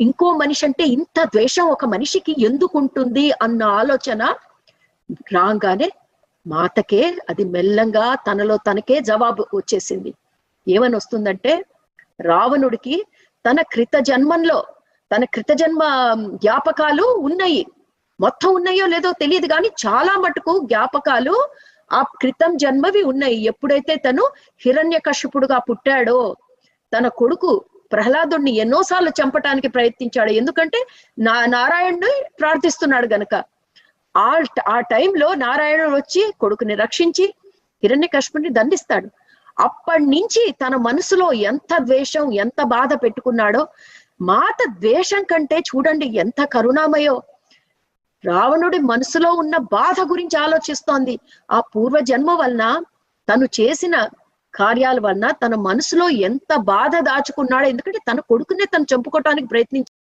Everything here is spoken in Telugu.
ఇంకో మనిషి అంటే ఇంత ద్వేషం ఒక మనిషికి ఎందుకు ఉంటుంది అన్న ఆలోచన రాగానే మాతకే అది మెల్లంగా తనలో తనకే జవాబు వచ్చేసింది. ఏమని వస్తుందంటే రావణుడికి తన కృత జన్మంలో తన కృత జన్మ జ్ఞాపకాలు ఉన్నాయి. మొత్తం ఉన్నాయో లేదో తెలియదు కానీ చాలా మటుకు జ్ఞాపకాలు ఆ క్రితం జన్మవి ఉన్నాయి. ఎప్పుడైతే తను హిరణ్య పుట్టాడో తన కొడుకు ప్రహ్లాదుడిని ఎన్నోసార్లు చంపటానికి ప్రయత్నించాడు. ఎందుకంటే నా నారాయణుడు ప్రార్థిస్తున్నాడు గనక. ఆ ఆ టైంలో నారాయణుడు వచ్చి కొడుకుని రక్షించి హిరణ్య కశ్యపుని దండిస్తాడు. అప్పటి నుంచి తన మనసులో ఎంత ద్వేషం ఎంత బాధ పెట్టుకున్నాడో మాత ద్వేషం కంటే చూడండి ఎంత కరుణామయో. రావణుడి మనసులో ఉన్న బాధ గురించి ఆలోచిస్తోంది. ఆ పూర్వ జన్మ వలన తను చేసిన కార్యాల వలన తన మనసులో ఎంత బాధ దాచుకున్నాడో ఎందుకంటే తన కొడుకునే తను చంపుకోవటానికి ప్రయత్నించి